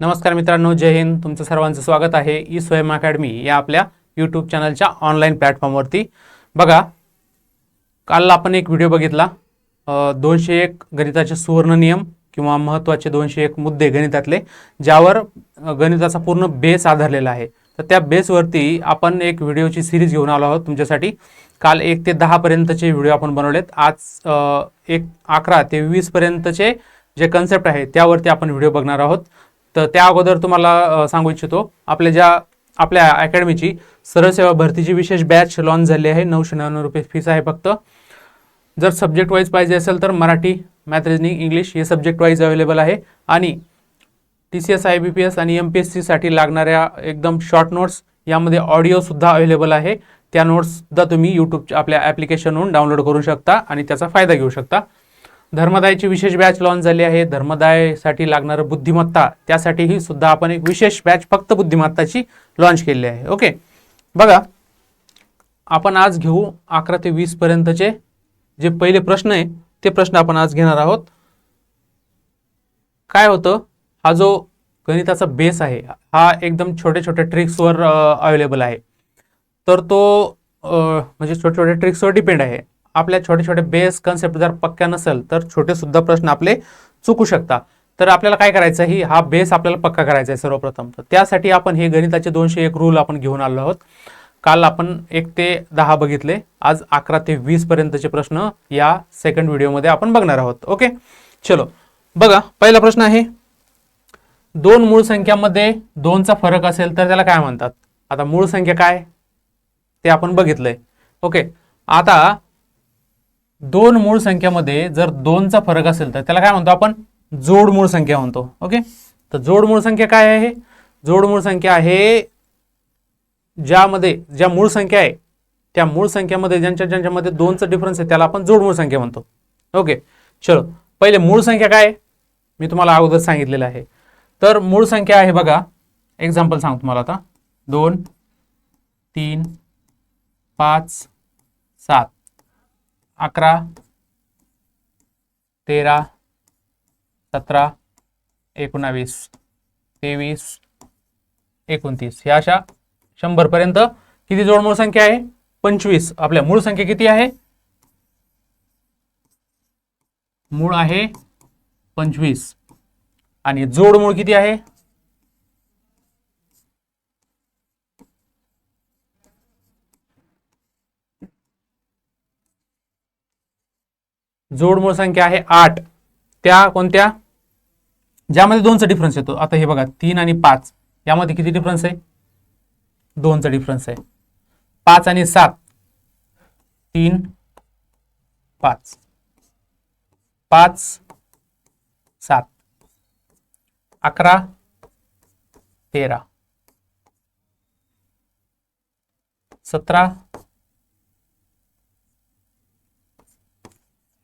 नमस्कार मित्रांनो जय हिंद. तुमचं सर्वांचं स्वागत आहे ई स्वयं अकॅडमी या आपल्या यूट्यूब चॅनलच्या ऑनलाईन प्लॅटफॉर्मवरती. बघा काल आपण एक व्हिडिओ बघितला. दोनशे एक गणिताचे सुवर्ण नियम किंवा महत्त्वाचे दोनशे एक मुद्दे गणितातले ज्यावर गणिताचा पूर्ण बेस आधारलेला आहे. तर त्या बेसवरती आपण एक व्हिडिओची सिरीज घेऊन आलो आहोत तुमच्यासाठी. काल एक ते दहापर्यंतचे व्हिडिओ आपण बनवलेत. आज एक अकरा ते वीसपर्यंतचे जे कन्सेप्ट आहे त्यावरती आपण व्हिडिओ बघणार आहोत. तर त्या अगोदर तुम्हाला सांगू इच्छितो आपल्या ज्या आपल्या अकॅडमीची सरळ सेवा भरतीची विशेष बॅच लॉन्च झाली आहे नऊशे नव्याण्णव रुपये फीस आहे फक्त. जर सब्जेक्ट वाईज पाहिजे असेल तर मराठी मॅथ रिजनिंग इंग्लिश हे सब्जेक्ट वाईज अवेलेबल आहे. आणि T C S I B P S आणि एम पी एस सीसाठी लागणाऱ्या एकदम शॉर्ट नोट्स यामध्ये ऑडिओसुद्धा अवेलेबल आहे. त्या नोट्ससुद्धा तुम्ही यूट्यूबच्या आपल्या ॲप्लिकेशनवरून डाउनलोड करू शकता आणि त्याचा फायदा घेऊ शकता. धर्मदायची विशेष बॅच लॉन्च झाली आहे. धर्मदायसाठी लागणारं बुद्धिमत्ता त्यासाठीही सुद्धा आपण एक विशेष बॅच फक्त बुद्धिमत्ताची लॉन्च केली आहे. ओके बघा आपण आज घेऊ अकरा ते वीस पर्यंतचे जे पहिले प्रश्न आहे ते प्रश्न आपण आज घेणार आहोत. काय होतं? हा जो गणिताचा बेस आहे हा एकदम छोट्या छोट्या ट्रिक्सवर अवेलेबल आहे. तर तो म्हणजे छोट्या छोट्या ट्रिक्सवर डिपेंड आहे. आपल्या छोटे छोटे बेस कन्सेप्ट जर पक्क्या नसेल तर छोटे सुद्धा प्रश्न आपले चुकू शकता. तर आपल्याला काय करायचं ही हा बेस आपल्याला पक्का करायचा आहे सर्वप्रथम. तर त्यासाठी आपण हे गणिताचे दोनशे एक रूल आपण घेऊन आलो आहोत. काल आपण एक ते दहा बघितले. आज अकरा ते वीस पर्यंतचे प्रश्न या सेकंड व्हिडिओमध्ये आपण बघणार आहोत. ओके? चलो. बघा पहिला प्रश्न आहे. दोन मूळ संख्यामध्ये दोनचा फरक असेल तर त्याला काय म्हणतात? आता मूळ संख्या काय? ते आपण बघितलंय. ओके. आता दोन मूळ संख्यामध्ये जर दोनचा फरक असेल तर त्याला काय म्हणतो आपण? जोड मूळ संख्या म्हणतो. ओके? तर जोड मूळ संख्या काय आहे? जोड मूळ संख्या आहे ज्यामध्ये ज्या मूळ संख्या आहे त्या मूळ संख्यामध्ये ज्यांच्या ज्यांच्यामध्ये दोनचं डिफरन्स आहे त्याला आपण जोड मूळ संख्या म्हणतो. ओके? चलो. पहिले मूळ संख्या काय? आहे? मी तुम्हाला अगोदर सांगितलेलं आहे. तर मूळ संख्या आहे बघा. एक्झाम्पल सांगतो तुम्हाला आता. दोन तीन पाच सात. अकरा तेरा सतरा एकोणावीस तेवीस एकोणतीस. ह्या अशा शंभरपर्यंत किती जोड मूळ संख्या आहे? पंचवीस. आपल्या मूळ संख्या किती आहे? मूळ आहे पंचवीस. आणि जोड मूळ किती आहे? जोड मूळ संख्या आहे आठ. त्या कोणत्या? ज्यामध्ये दोनचा डिफरन्स येतो. आता हे बघा तीन आणि पाच. यामध्ये किती डिफरन्स आहे? दोनचा डिफरन्स आहे. पाच आणि सात. तीन पाच. पाच सात. अकरा तेरा. सतरा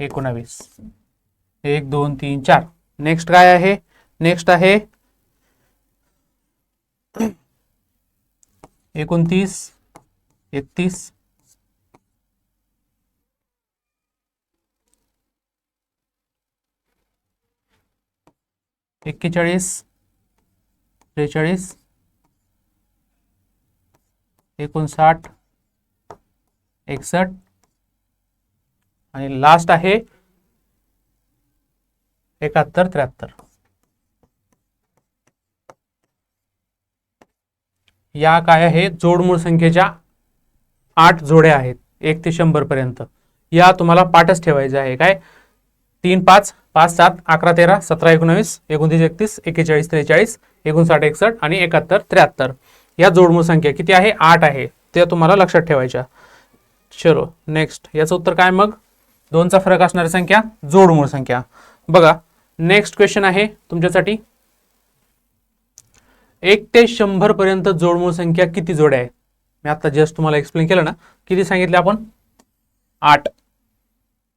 एकोणावीस. एक, दोन, तीन, चार. नेक्स्ट काय आहे? नेक्स्ट आहे एकोणतीस, एकतीस. एक्केचाळीस, त्रेचाळीस. एकोणसाठ, एकसष्ट. आणि लास्ट आहे एकाहत्तर त्र्याहत्तर. या काय आहे जोडमूळ संख्येच्या आठ जोड्या आहेत. एक ते शंभर पर्यंत. या तुम्हाला पाठच ठेवायचे आहे. काय? तीन पाच पाच सात अकरा तेरा सतरा एकोणावीस एकोणतीस एकतीस एक्केचाळीस त्रेचाळीस एकोणसाठ एकसष्ट आणि एकाहत्तर त्र्याहत्तर. या जोडमूळ संख्या किती आहे? आठ आहे. त्या तुम्हाला लक्षात ठेवायच्या. चलो नेक्स्ट याचं उत्तर काय मग? दोनचा फरक असणारी संख्या जोडमूळ संख्या. बघा नेक्स्ट क्वेश्चन आहे तुमच्यासाठी. एक ते शंभर पर्यंत जोडमूळ संख्या किती जोड्या आहे मी आता जस्ट तुम्हाला एक्सप्लेन केलं ना किती सांगितले आपण? आठ.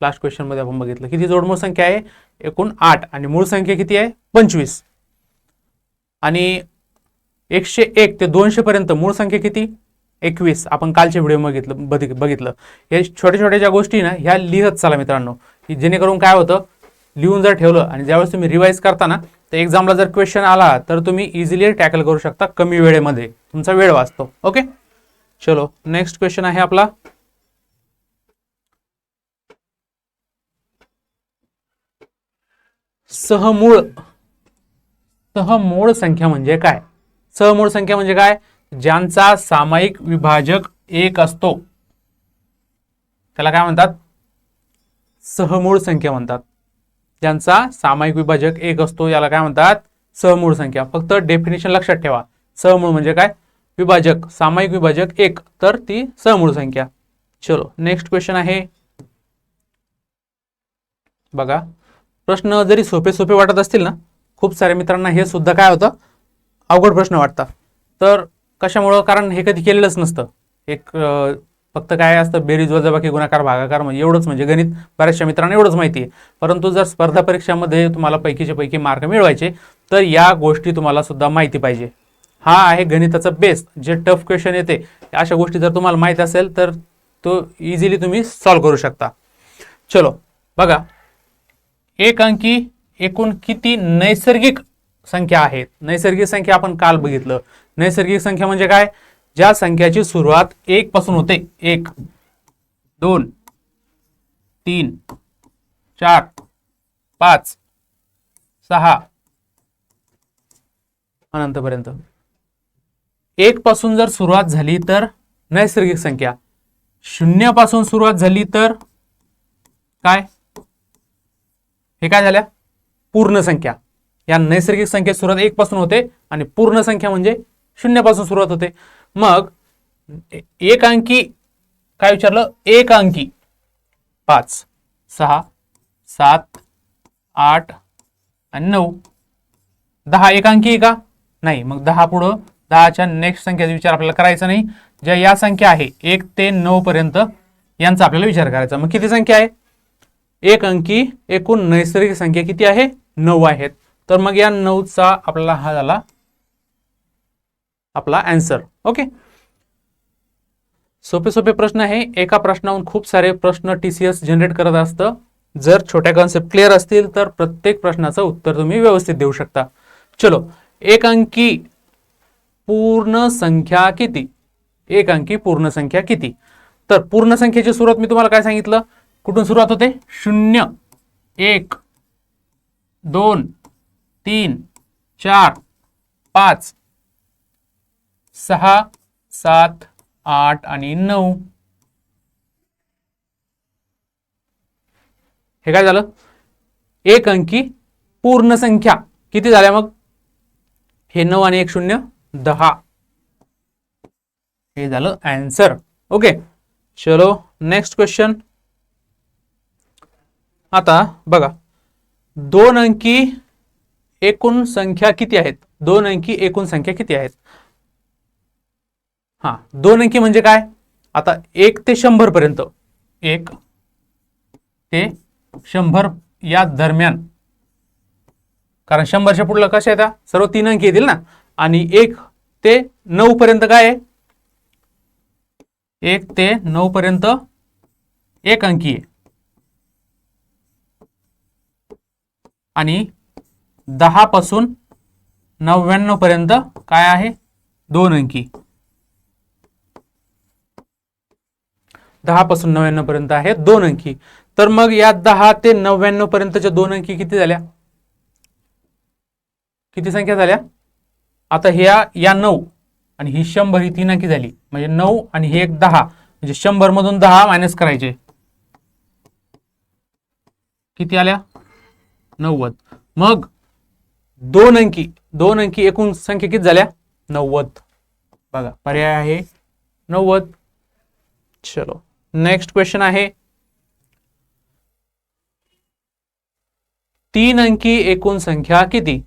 लास्ट क्वेश्चनमध्ये आपण बघितलं. किती जोडमूळ संख्या आहे? एकूण आठ. आणि मूळ संख्या किती आहे? पंचवीस. आणि एकशे एक ते दोनशे पर्यंत मूळ संख्या किती? एकवीस आपण कालच्या व्हिडिओ बघितलं बघि- बघितलं. हे छोट्या छोट्या ज्या गोष्टी ना ह्या लिहत चला मित्रांनो. की जेणेकरून काय होतं लिहून जर ठेवलं आणि ज्यावेळेस तुम्ही रिवाईज करताना तर एक्झामला जर क्वेश्चन आला तर तुम्ही इझिली टॅकल करू शकता कमी वेळेमध्ये. तुमचा वेळ वाचतो. ओके चलो नेक्स्ट क्वेश्चन आहे आपला. सहमूळ. सहमूळ संख्या म्हणजे काय? सहमूळ संख्या म्हणजे काय? ज्यांचा सामायिक विभाजक एक असतो. त्याला काय म्हणतात? सहमूळ संख्या म्हणतात. ज्यांचा सामायिक विभाजक एक असतो याला काय म्हणतात? सहमूळ संख्या. फक्त डेफिनेशन लक्षात ठेवा. सहमूळ म्हणजे काय? विभाजक. सामायिक विभाजक एक. तर ती सहमूळ संख्या. चलो नेक्स्ट क्वेश्चन आहे. बघा. प्रश्न जरी सोपे सोपे वाटत असतील ना खूप साऱ्या मित्रांना हे सुद्धा काय होतं? अवघड प्रश्न वाटतात. तर कशामुळं? कारण हे कधी केलेलंच नसतं. एक फक्त काय असतं बेरीज वजाबाकी गुणाकार भागाकार म्हणजे एवढंच म्हणजे गणित बऱ्याचशा मित्रांना एवढंच माहिती आहे. परंतु जर स्पर्धा परीक्षामध्ये तुम्हाला पैकीचे पैकी मार्क मिळवायचे तर या गोष्टी तुम्हाला सुद्धा माहिती पाहिजे. हा आहे गणिताचा बेस जे टफ क्वेश्चन येते अशा गोष्टी जर तुम्हाला माहीत असेल तर तो इझिली तुम्ही सॉल्व्ह करू शकता. चलो बघा. एक अंकी एकूण किती नैसर्गिक संख्या आहेत? नैसर्गिक संख्या आपण काल बघितलं. नैसर्गिक संख्या म्हणजे काय? ज्या संख्याची सुरुवात एक पासून होते. एक दोन तीन चार पाच सहा अनंतपर्यंत. एक पासून जर सुरुवात झाली तर नैसर्गिक संख्या. शून्यापासून सुरुवात झाली तर काय? हे काय झाल्या? पूर्ण संख्या. या नैसर्गिक संख्या सुरुवात एक पासून होते आणि पूर्ण संख्या म्हणजे शून्यापासून सुरुवात होते. मग एक अंकी काय विचारलं? एक अंकी. पाच सहा सात आठ आणि नऊ. दहा एक अंकी आहे का? नाही. मग दहा पुढं दहाच्या नेक्स्ट संख्येचा विचार आपल्याला करायचा नाही. ज्या या संख्या आहे एक ते नऊ पर्यंत यांचा आपल्याला विचार करायचा. मग किती संख्या आहे? एक अंकी एकूण नैसर्गिक संख्या किती आहे? नऊ आहेत. तर मग या नऊचा आपल्याला हा झाला आपला अँसर ओके सोपे सोपे प्रश्न आहे. एका प्रश्नाहून खूप सारे प्रश्न टी सी एस जनरेट करत असतं. जर छोट्या कॉन्सेप्ट क्लिअर असतील तर प्रत्येक प्रश्नाचं उत्तर तुम्ही व्यवस्थित देऊ शकता. चलो एक अंकी पूर्ण संख्या किती? एक अंकी पूर्ण संख्या किती? तर पूर्ण संख्येची सुरुवात मी तुम्हाला काय सांगितलं? कुठून सुरुवात होते? शून्य एक दोन तीन चार पाच सहा सात आठ आणि नऊ. हे काय झालं? एक अंकी पूर्ण संख्या. किती झाल्या मग? हे नऊ आणि एक शून्य दहा. हे झालं अँसर ओके चलो नेक्स्ट क्वेश्चन आता बघा. दोन अंकी एकूण संख्या किती आहेत? दोन अंकी एकूण संख्या किती आहेत? हा दोन अंकी म्हणजे काय? आता एक ते शंभर पर्यंत. एक ते शंभर या दरम्यान. कारण शंभरच्या पुढलं कशा येतात सर्व तीन अंकी येतील ना? आणि एक ते नऊ पर्यंत काय आहे? एक ते नऊ पर्यंत एक अंकी आहे. आणि दहापासून नव्याण्णव पर्यंत काय आहे? दोन अंकी. दहापासून नव्याण्णवपर्यंत नव्याण्णव पर्यंत आहे दोन अंकी. तर मग या दहा ते नव्याण्णव पर्यंतच्या दोन अंकी किती झाल्या? किती संख्या झाल्या? आता ह्या या नऊ आणि ही शंभर ही तीन अंकी झाली. म्हणजे नऊ आणि हे एक दहा. म्हणजे शंभर मधून दहा मायनस करायचे. किती आल्या? नव्वद. मग दोन अंकी दोन अंकी एकूण संख्या किती झाल्या? नव्वद. बघा पर्याय आहे नव्वद. चलो. नेक्स्ट क्वेश्चन आहे. तीन अंकी एकूण संख्या किती?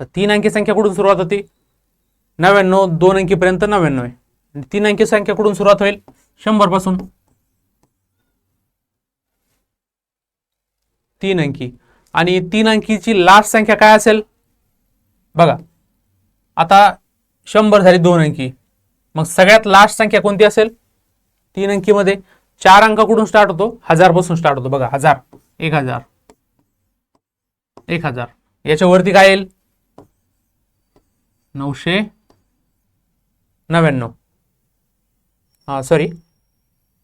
तर तीन अंकी संख्या कुठून सुरुवात होती? नव्याण्णव दोन अंकीपर्यंत नव्याण्णव आहे. तीन अंकी संख्या कुठून सुरुवात होईल? शंभरपासून. तीन अंकी. आणि तीन अंकीची लास्ट संख्या काय असेल? बघा. आता शंभर झाली दोन अंकी. मग सगळ्यात लास्ट संख्या कोणती असेल? तीन अंकीमध्ये. चार अंकाकडून स्टार्ट होतो. हजारपासून स्टार्ट होतो. बघा हजार. एक हजार. एक हजार. याच्यावरती काय येईल? नऊशे नव्याण्णव. हां सॉरी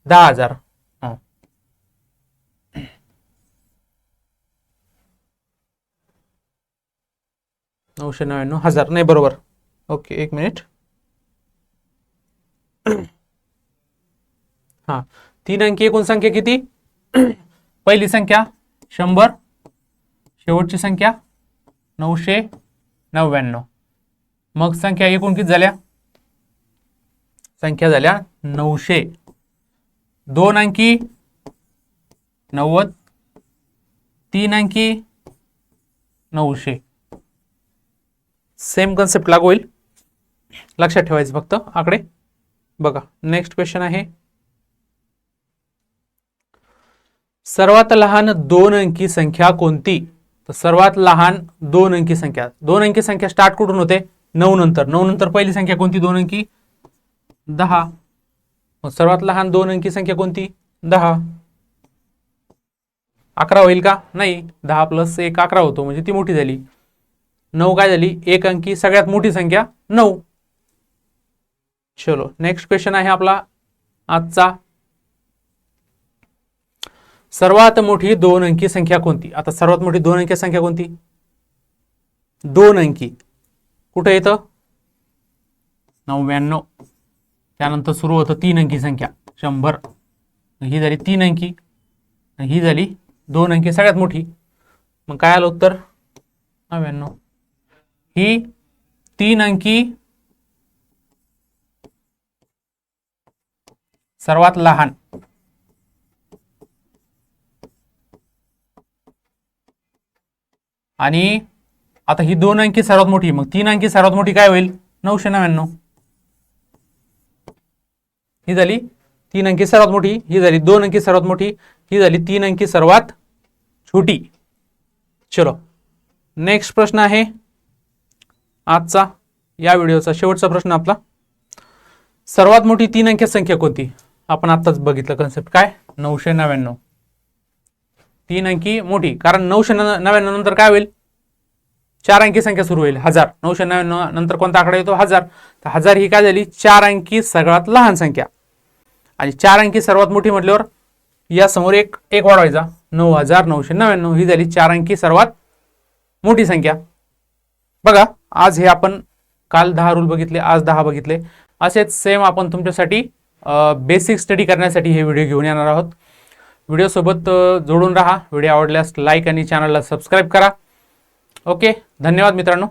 दहा हजार. हां. नऊशे नव्याण्णव. हजार. नाही बरोबर. ओके एक मिनिट. हा. तीन अंकी एकूण संख्या किती? पहिली संख्या शंभर. शेवटची संख्या नऊशे नव्याण्णव. मग संख्या एकूण किती झाल्या? संख्या झाल्या नऊशे. दोन अंकी नव्वद तीन अंकी नऊशे. सेम कन्सेप्ट लागू होईल. लक्षात ठेवायचं फक्त आकडे. बघा नेक्स्ट क्वेश्चन आहे. सर्वात लहान दोन अंकी संख्या कोणती? तर सर्वात लहान दोन अंकी संख्या. दोन अंकी संख्या स्टार्ट कुठून होते? नऊ नंतर. नऊ नंतर पहिली संख्या कोणती दोन अंकी? दहा. मग सर्वात लहान दोन अंकी संख्या कोणती? दहा. अकरा होईल का? नाही. दहा प्लस एक अकरा होतो म्हणजे ती मोठी झाली. नऊ काय झाली? एक अंकी. सगळ्यात मोठी संख्या नऊ. चलो नेक्स्ट क्वेश्चन आहे आपला आजचा. सर्वात मोठी दोन अंकी संख्या कोणती? आता सर्वात मोठी दोन अंकी संख्या कोणती? दोन अंकी. कुठं येतं? नव्याण्णव. त्यानंतर सुरू होतं तीन अंकी संख्या. शंभर. ही झाली तीन अंकी. ही झाली दोन अंकी. सगळ्यात मोठी. मग काय आलं उत्तर? नव्याण्णव. ही तीन अंकी सर्वात लहान. आणि आता ही दोन अंकी सर्वात मोठी मग तीन अंकी सर्वात मोठी काय होईल? नऊशे नव्याण्णव. ही झाली तीन अंकी सर्वात मोठी ही झाली दोन अंकी सर्वात मोठी ही झाली तीन अंकी सर्वात छोटी. चलो. नेक्स्ट प्रश्न आहे आजचा या व्हिडिओचा शेवटचा प्रश्न आपला. सर्वात मोठी तीन अंकी संख्या कोणती? आपण आत्ताच बघितलं कन्सेप्ट काय? नऊशे नव्याण्णव. तीन अंकी मोठी. कारण नऊशे नव्याण्णव नंतर काय होईल? चार अंकी संख्या सुरू होईल. हजार. नऊशे नव्याण्णव नंतर कोणता आकडा येतो? हजार. तर हजार ही काय झाली? चार अंकी सगळ्यात लहान संख्या. आणि चार अंकी सर्वात मोठी म्हटल्यावर यासमोर एक एक वाढवायचा. नऊ हजार नऊशे नव्याण्णव ही झाली चार अंकी सर्वात मोठी संख्या. बघा आज हे आपण काल दहा रूल बघितले आज दहा बघितले. असेच सेम आपण तुमच्यासाठी बेसिक स्टडी करण्यासाठी हे व्हिडिओ घेऊन येणार आहोत. व्हिडिओसोबत जोडून राहा. व्हिडिओ आवडल्यास लाईक आणि चॅनलला सबस्क्राईब करा. ओके धन्यवाद मित्रांनो.